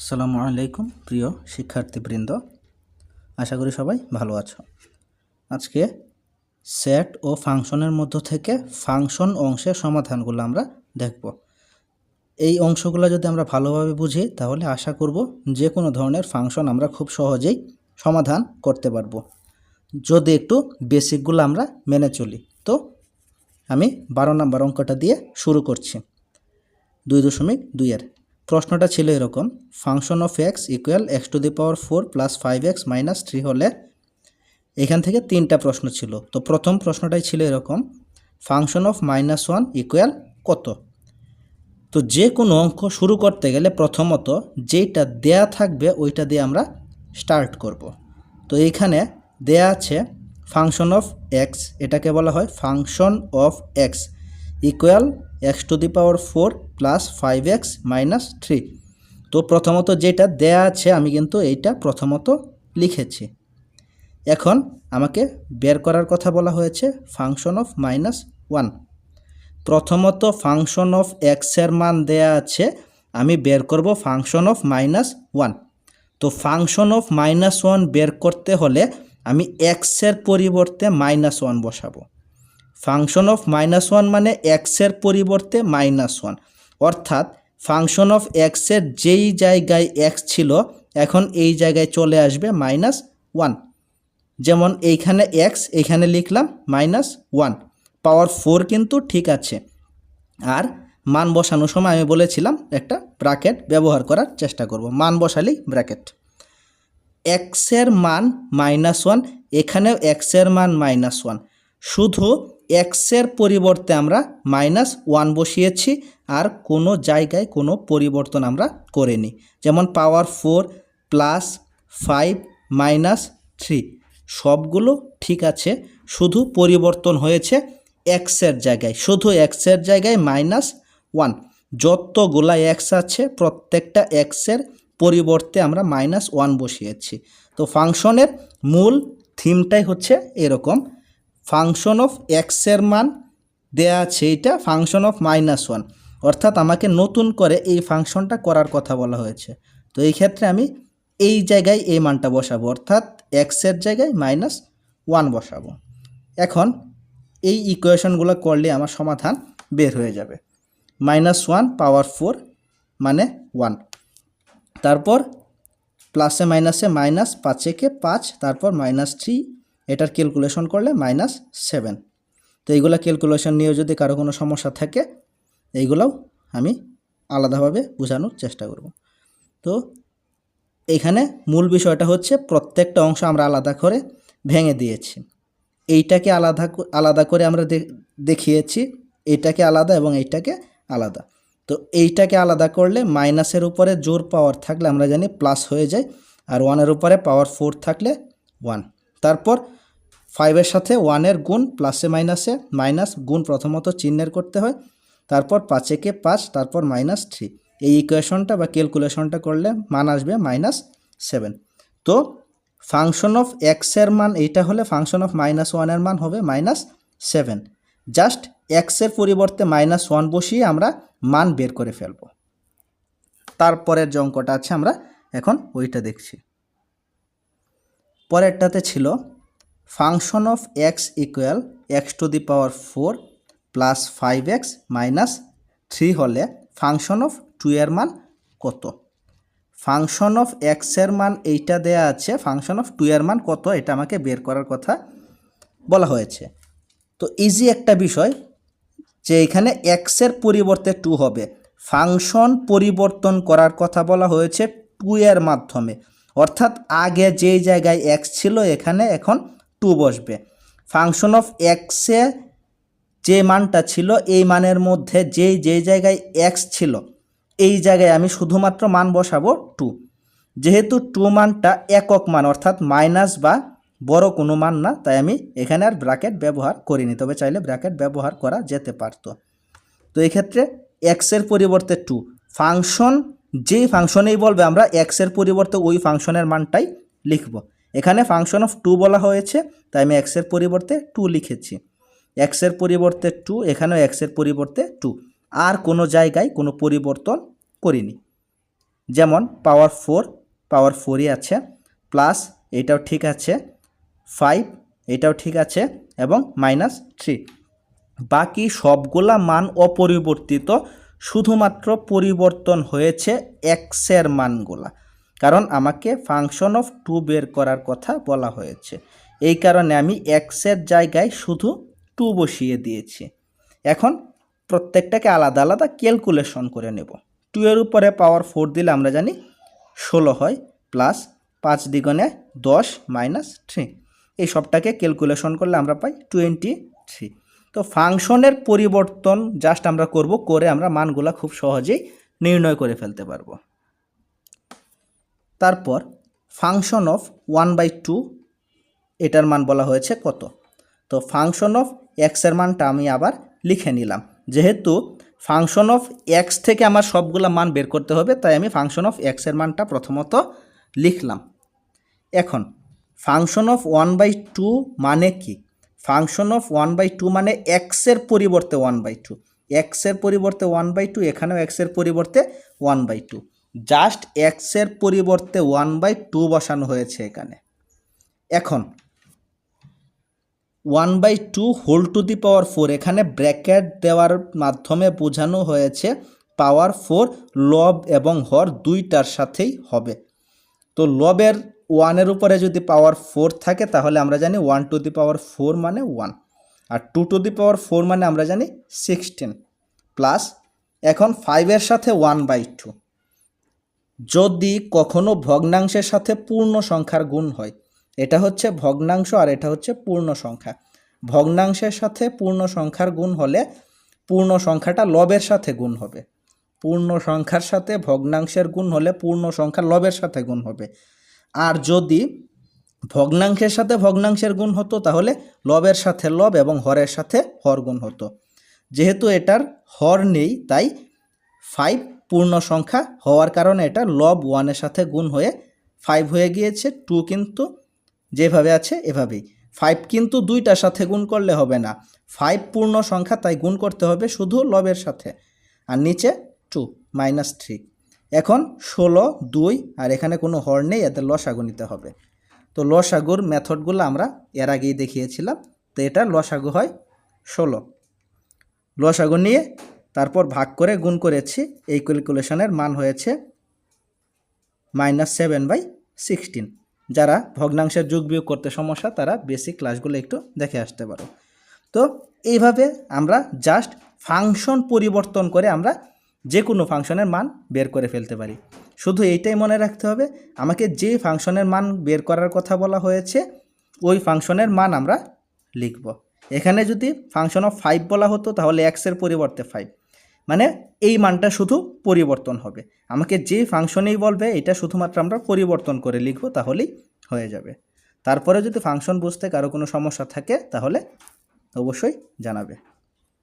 আসসালামু আলাইকুম, প্রিয় শিক্ষার্থীবৃন্দ। আশা করি সবাই ভালো আছো। আজকে সেট ও ফাংশনের মধ্য থেকে ফাংশন অংশের সমাধানগুলো আমরা দেখব। এই অংশগুলো যদি আমরা ভালোভাবে বুঝি, তাহলে আশা করব যে কোনো ধরনের ফাংশন আমরা খুব সহজেই সমাধান করতে পারব। যদি একটু বেসিকগুলো আমরা মেনে চলি, তো আমি বারো নম্বর অঙ্কটা দিয়ে শুরু করছি। দুই দশমিক দুইয়ের প্রশ্নটা ছিল এরকম function of X equal X to the power four plus five X minus three হলে এখান থেকে তিনটা প্রশ্ন ছিল। তো প্রথম প্রশ্নটাই ছিল এরকম function of minus one equal কত? তো যে কোনো অঙ্ক শুরু করতে গেলে প্রথমত যেইটা দেয়া থাকবে ওইটা দিয়ে আমরা স্টার্ট করব। তো এইখানে দেয়া আছে ফাংশন অফ এক্স এটাকে বলা হয় function of X equal X to the power four plus five X minus three তো প্রথমত যেটা দেয়া আছে, আমি কিন্তু এইটা প্রথমত লিখেছি। এখন আমাকে বের করার কথা বলা হয়েছে ফাংশন অফ মাইনাস ওয়ান প্রথমত ফাংশন অফ এক্সের মান দেয়া আছে, আমি বের করব ফাংশন অফ মাইনাস ওয়ান তো ফাংশন অফ মাইনাস ওয়ান বের করতে হলে আমি এক্সের পরিবর্তে মাইনাস ওয়ান বসাবো। ফাংশন অফ মাইনাস ওয়ান মানে এক্সের পরিবর্তে মাইনাস ওয়ান। অর্থাৎ ফাংশন অফ এক্সের যেই জায়গায় এক্স ছিল, এখন এই জায়গায় চলে আসবে মাইনাস ওয়ান। যেমন এইখানে এক্স এইখানে লিখলাম মাইনাস ওয়ান। পাওয়ার ফোর কিন্তু ঠিক আছে। আর মান বসানোর সময় আমি বলেছিলাম একটা ব্র্যাকেট ব্যবহার করার চেষ্টা করব। মান বসালেই ব্র্যাকেট। এক্সের মান মাইনাস ওয়ান, এখানেও এক্সের মান মাইনাস ওয়ান। শুধু এক্সের পরিবর্তে আমরা মাইনাস ওয়ান বসিয়েছি আর কোনো জায়গায় কোনো পরিবর্তন আমরা করিনি। যেমন power four plus five minus three সবগুলো ঠিক আছে, শুধু পরিবর্তন হয়েছে এক্সের জায়গায়, শুধু এক্সের জায়গায় মাইনাস ওয়ান যতগুলা এক্স আছে, প্রত্যেকটা এক্সের পরিবর্তে আমরা মাইনাস ওয়ান বসিয়েছি। তো ফাংশনের মূল থিমটাই হচ্ছে এরকম। ফাংশন অফ এক্সের মান দেয়া আছে, এইটা ফাংশন অফ মাইনাস ওয়ান অর্থাৎ আমাকে নতুন করে এই ফাংশনটা করার কথা বলা হয়েছে। তো এই ক্ষেত্রে আমি এই জায়গায় এই মানটা বসাবো, অর্থাৎ এক্সের জায়গায় মাইনাস ওয়ান বসাবো। এখন এই ইকুয়েশনগুলো করলে আমার সমাধান বের হয়ে যাবে। মাইনাস ওয়ান পাওয়ার ফোর মানে ওয়ান তারপর প্লাসে মাইনাসে মাইনাস পাঁচেকে পাঁচ, তারপর মাইনাস থ্রি এটার ক্যালকুলেশন করলে মাইনাস সেভেন তো এইগুলো ক্যালকুলেশন নিয়েও যদি কারও কোনো সমস্যা থাকে, এইগুলোও আমি আলাদাভাবে বোঝানোর চেষ্টা করব। তো এখানে মূল বিষয়টা হচ্ছে প্রত্যেকটা অংশ আমরা আলাদা করে ভেঙে দিয়েছি। এইটাকে আলাদা আলাদা করে আমরা দেখিয়েছি এইটাকে আলাদা এবং এইটাকে আলাদা। তো এইটাকে আলাদা করলে মাইনাসের উপরে জোর পাওয়ার থাকলে আমরা জানি প্লাস হয়ে যায়, আর ওয়ানের উপরে পাওয়ার ফোর থাকলে ওয়ান তারপর ফাইভের সাথে ওয়ানের গুণ প্লাসে মাইনাসে মাইনাস গুণ প্রথমত চিহ্নের করতে হয়, তারপর পাঁচেকে পাঁচ, তারপর মাইনাস থ্রি এই ইকুয়েশনটা বা ক্যালকুলেশনটা করলে মান আসবে মাইনাস সেভেন তো ফাংশন অফ এক্সের মান, এইটা হলে ফাংশন অফ মাইনাস ওয়ানের মান হবে মাইনাস সেভেন জাস্ট এক্সের পরিবর্তে মাইনাস ওয়ান বসিয়ে আমরা মান বের করে ফেলব। তারপরের যে অঙ্কটা আছে আমরা এখন ওইটা দেখছি। পরেরটাতে ছিল function of X equal X to the power four plus five X minus three হলে ফাংশন অফ টু এর মান কত? ফাংশন অফ এক্সের মান এইটা দেয়া আছে, ফাংশন অফ টু এর মান কত? এটা আমাকে বের করার কথা বলা হয়েছে। তো ইজি একটা বিষয় যে এখানে এক্সের পরিবর্তে টু হবে। ফাংশন পরিবর্তন করার কথা বলা হয়েছে টু এর মাধ্যমে। অর্থাৎ আগে যেই জায়গায় এক্স ছিল, এখানে এখন টু বসবে। ফাংশন অফ এক্সে যে মানটা ছিল, এই মানের মধ্যে যেই যেই জায়গায় এক্স ছিল, এই জায়গায় আমি শুধুমাত্র মান বসাবো টু। যেহেতু টু মানটা একক মান, অর্থাৎ মাইনাস বা বড় কোনো মান না, তাই আমি এখানে আর ব্র্যাকেট ব্যবহার করিনি, তবে চাইলে ব্র্যাকেট ব্যবহার করা যেতে পারতো। তো এই ক্ষেত্রে এক্সের পরিবর্তে টু। ফাংশন যেই ফাংশনেই বলবে, আমরা এক্সের পরিবর্তে ওই ফাংশনের মানটাই লিখব। এখানে ফাংশন অফ টু বলা হয়েছে, তাই আমি এক্সের পরিবর্তে টু লিখেছি। এক্সের পরিবর্তে টু এখানেও এক্সের পরিবর্তে টু আর কোনো জায়গায় কোনো পরিবর্তন করিনি। যেমন পাওয়ার ফোর পাওয়ার ফোরই আছে প্লাস এটাও ঠিক আছে ফাইভ এটাও ঠিক আছে, এবং মাইনাস থ্রি বাকি সবগুলা মান অপরিবর্তিত, শুধুমাত্র পরিবর্তন হয়েছে এক্সের মানগুলা। কারণ আমাকে ফাংশন অফ টু বের করার কথা বলা হয়েছে। এই কারণে আমি এক্সের জায়গায় শুধু টু বসিয়ে দিয়েছি। এখন প্রত্যেকটাকে আলাদা আলাদা ক্যালকুলেশন করে নেব। টু এর উপরে পাওয়ার ফোর দিলে আমরা জানি ষোলো হয় প্লাস পাঁচ দ্বিগুণে দশ মাইনাস থ্রি এই সবটাকে ক্যালকুলেশন করলে আমরা পাই টোয়েন্টি থ্রি তো ফাংশনের পরিবর্তন জাস্ট আমরা করব, করে আমরা মানগুলা খুব সহজেই নির্ণয় করে ফেলতে পারব। তারপর function of one by two এটার মান বলা হয়েছে কত? তো ফাংশন অফ এক্সের মানটা আমি আবার লিখে নিলাম। যেহেতু ফাংশন অফ এক্স থেকে আমার সবগুলা মান বের করতে হবে, তাই আমি ফাংশন অফ এক্সের মানটা প্রথমত লিখলাম। এখন function of one by two মানে কি? Function of one by two মানে এক্সের পরিবর্তে ওয়ান বাই টু এক্সের পরিবর্তে ওয়ান বাই টু এখানেও এক্সের পরিবর্তে ওয়ান বাই টু জাস্ট এক্সের পরিবর্তে ওয়ান বাই টু বসানো হয়েছে এখানে। এখন one by two whole to the power four এখানে ব্র্যাকেট দেওয়ার মাধ্যমে বোঝানো হয়েছে পাওয়ার ফোর লব এবং হর দুইটার সাথেই হবে। তো লবের ওয়ানের উপরে যদি পাওয়ার ফোর থাকে, তাহলে আমরা জানি one to the power four মানে one R two to the power four মানে আমরা জানি সিক্সটিন প্লাস এখন ফাইভের সাথে ওয়ান বাই টু যদি কখনো ভগ্নাংশের সাথে পূর্ণ সংখ্যার গুণ হয়। এটা হচ্ছে ভগ্নাংশ আর এটা হচ্ছে পূর্ণ সংখ্যা। ভগ্নাংশের সাথে পূর্ণ সংখ্যার গুণ হলে পূর্ণ সংখ্যাটা লবের সাথে গুণ হবে। পূর্ণ সংখ্যার সাথে ভগ্নাংশের গুণ হলে পূর্ণ সংখ্যা লবের সাথে গুণ হবে। আর যদি ভগ্নাংশের সাথে ভগ্নাংশের গুণ হতো, তাহলে লবের সাথে লব এবং হরের সাথে হর গুণ হতো। যেহেতু এটার হর নেই, তাই ফাইভ পূর্ণ সংখ্যা হওয়ার কারণে এটা লব ওয়ানের সাথে গুণ হয়ে ফাইভ হয়ে গিয়েছে টু কিন্তু যেভাবে আছে এভাবেই। ফাইভ কিন্তু দুইটার সাথে গুণ করলে হবে না। ফাইভ পূর্ণ সংখ্যা, তাই গুণ করতে হবে শুধু লবের সাথে। আর নিচে টু মাইনাস থ্রি এখন ষোলো, দুই, আর এখানে কোনো হর নেই এতে লসাগু নিতে হবে। তো লসাগুর মেথডগুলো আমরা এর আগেই দেখিয়েছিলাম। তো এটা লসাগু হয় ষোলো। লসাগু নিয়ে তারপর ভাগ করে গুণ করেছি, এই ক্যালকুলেশনের মান হয়েছে মাইনাস সেভেন বাই সিক্সটিন যারা ভগ্নাংশের যোগ বিয়োগ করতে সমস্যা, তারা বেসিক ক্লাসগুলো একটু দেখে আসতে পারো। তো এইভাবে আমরা জাস্ট ফাংশন পরিবর্তন করে আমরা যে কোনো ফাংশনের মান বের করে ফেলতে পারি। শুধু এইটাই মনে রাখতে হবে, আমাকে যে ফাংশনের মান বের করার কথা বলা হয়েছে, ওই ফাংশনের মান আমরা লিখব। এখানে যদি ফাংশন অফ ফাইভ বলা হতো, তাহলে এক্সের পরিবর্তে ফাইভ মানে এই মানটা শুধু পরিবর্তন হবে। আমাকে যে ফাংশনেই বলবে, এটা শুধুমাত্র আমরা পরিবর্তন করে লিখব, তাহলেই হয়ে যাবে। তারপরে যদি ফাংশন বুঝতে কারও কোনো সমস্যা থাকে, তাহলে অবশ্যই জানাবে।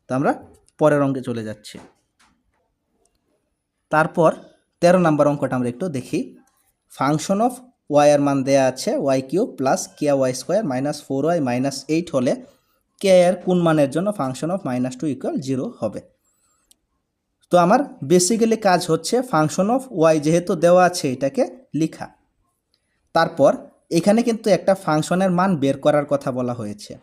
তো আমরা পরের অঙ্কে চলে যাচ্ছি। তারপর তেরো নাম্বার অঙ্কটা আমরা একটু দেখি। ফাংশন অফ ওয়াই এর মান দেয়া আছে Y cube plus K Y square minus four Y minus eight হলে কে এর কোন মানের জন্য function of minus two equal zero হবে? তো আমার বেসিক্যালি কাজ হচ্ছে ফাংশন অফ ওয়াই যেহেতু দেওয়া আছে এটাকে লিখা। তারপর এখানে কিন্তু একটা ফাংশনের মান বের করার কথা বলা হয়েছে।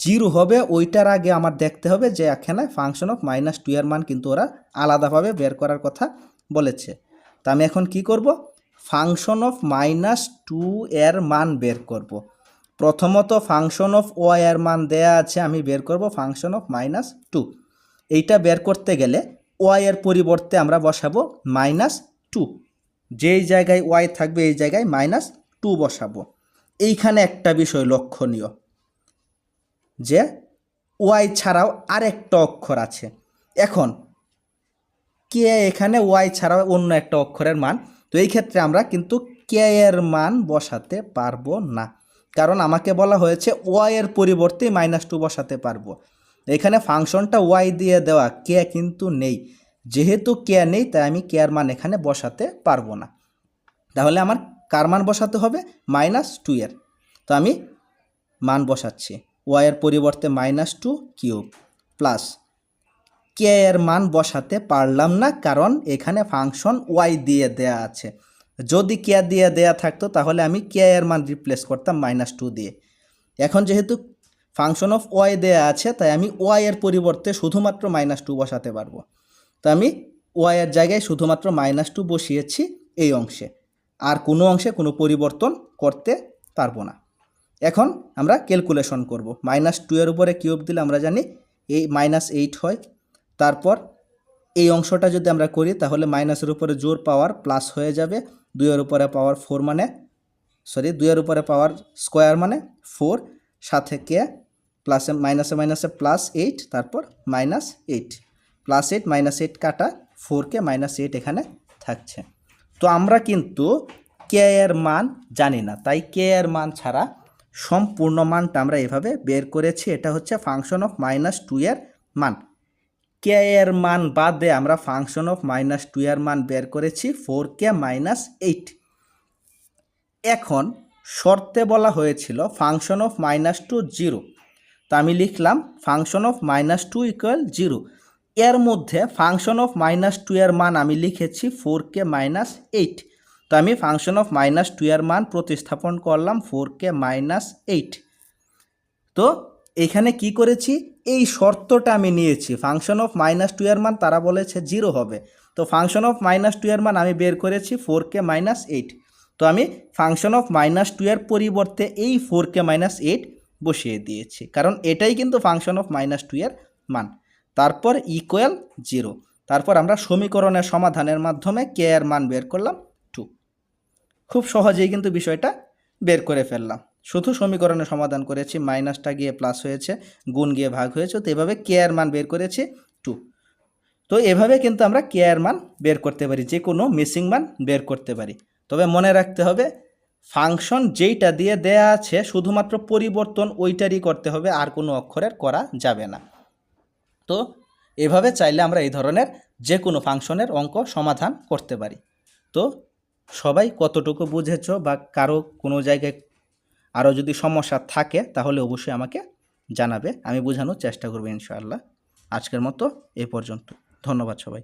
জিরো হবে, ওইটার আগে আমার দেখতে হবে যে এখানে ফাংশন অফ মাইনাস টু এর মান কিন্তু ওরা আলাদাভাবে বের করার কথা বলেছে। তা আমি এখন কি করব? ফাংশন অফ মাইনাস টু এর মান বের করব। প্রথমত ফাংশন অফ ওয়াই এর মান দেয়া আছে, আমি বের করব ফাংশন অফ মাইনাস টু এইটা বের করতে গেলে ওয়াই এর পরিবর্তে আমরা বসাবো মাইনাস টু যেই জায়গায় ওয়াই থাকবে, এই জায়গায় মাইনাস টু বসাবো। এইখানে একটা বিষয় লক্ষণীয়, যে ওয়াই ছাড়াও আরেকটা অক্ষর আছে। এখন কে এখানে ওয়াই ছাড়াও অন্য একটা অক্ষরের মান, তো এই ক্ষেত্রে আমরা কিন্তু কে এর মান বসাতে পারব না। কারণ আমাকে বলা হয়েছে ওয়াই এর পরিবর্তে মাইনাস টু বসাতে পারব। এখানে ফাংশনটা ওয়াই দিয়ে দেওয়া কে কিন্তু নেই। যেহেতু কে নেই, তাই আমি কে এর মান এখানে বসাতে পারব না। তাহলে আমার কার মান বসাতে হবে? মাইনাস টু এর। তো আমি মান বসাচ্ছি। ওয়াইয়ের পরিবর্তে minus two cube plus K এর মান বসাতে পারলাম না, কারণ এখানে ফাংশন ওয়াই দিয়ে দেয়া আছে। যদি কে দিয়ে দেয়া থাকতো, তাহলে আমি কে এর মান রিপ্লেস করতাম মাইনাস টু দিয়ে। এখন যেহেতু ফাংশন অফ ওয়াই দেয়া আছে, তাই আমি ওয়াই এর পরিবর্তে শুধুমাত্র মাইনাস টু বসাতে পারব। তো আমি ওয়াই এর জায়গায় শুধুমাত্র মাইনাস টু বসিয়েছি এই অংশে। আর কোনো অংশে কোনো পরিবর্তন করতে পারব না। এখন আমরা ক্যালকুলেশন করব। মাইনাস টু এর উপরে কিউব দিলে আমরা জানি এই মাইনাস এইট হয়। তারপর এই অংশটা যদি আমরা করি, তাহলে মাইনাসের উপরে জোর পাওয়ার প্লাস হয়ে যাবে। দুইয়ের উপরে পাওয়ার ফোর মানে সরি দুইয়ের উপরে পাওয়ার স্কোয়ার মানে ফোর সাথে কে? প্লাসে মাইনাসে মাইনাসে প্লাস এইট তারপর minus eight plus eight minus eight কাটা ফোর কে মাইনাস এইট এখানে থাকছে। তো আমরা কিন্তু কে এর মান জানি না, তাই কে এর মান ছাড়া সম্পূর্ণ মানটা আমরা এভাবে বের করেছি। এটা হচ্ছে ফাংশন অফ মাইনাস টু এর মান। কে এর মান বাদে আমরা ফাংশন অফ মাইনাস টু এর মান বের করেছি ফোর কে মাইনাস এইট এখন শর্তে বলা হয়েছিল function of minus two zero. তো আমি লিখলাম function of minus two equal zero. এর মধ্যে ফাংশন অফ মাইনাস টু এর মান আমি লিখেছি ফোর কে মাইনাস এইট। তো আমি ফাংশন অফ মাইনাস টু এর মান প্রতিস্থাপন করলাম ফোর কে মাইনাস এইট। তো এখানে কি করেছি? এই শর্তটা আমি নিয়েছি। ফাংশন অফ মাইনাস টু এর মান তারা বলেছে জিরো হবে। তো ফাংশন অফ মাইনাস টু এর মান আমি বের করেছি ফোর কে মাইনাস এইট। তো আমি ফাংশন অফ মাইনাস টু এর পরিবর্তে এই ফোর কে মাইনাস এইট বসিয়ে দিয়েছি। কারণ এটাই কিন্তু ফাংশন অফ মাইনাস টু এর মান। তারপর ইকুয়াল জিরো তারপর আমরা সমীকরণের সমাধানের মাধ্যমে কে এর মান বের করলাম টু খুব সহজেই কিন্তু বিষয়টা বের করে ফেললাম। শুধু সমীকরণের সমাধান করেছি মাইনাসটা গিয়ে প্লাস হয়েছে, গুণ গিয়ে ভাগ হয়েছে, তো এভাবে কে এর মান বের করেছি টু তো এভাবে কিন্তু আমরা কে এর মান বের করতে পারি যে কোনো মিসিং মান বের করতে পারি। তবে মনে রাখতে হবে ফাংশন যেইটা দিয়ে দেয়া আছে শুধুমাত্র পরিবর্তন ওইটারই করতে হবে, আর কোনো অক্ষরের করা যাবে না। তো এভাবে চাইলে আমরা এই ধরনের যে কোনো ফাংশনের অঙ্ক সমাধান করতে পারি। তো সবাই কতটুকু বুঝেছ বা কারও কোনো জায়গায় আরও যদি সমস্যা থাকে, তাহলে অবশ্যই আমাকে জানাবে, আমি বোঝানোর চেষ্টা করব ইনশাআল্লাহ। আজকের মতো এ পর্যন্ত। ধন্যবাদ সবাই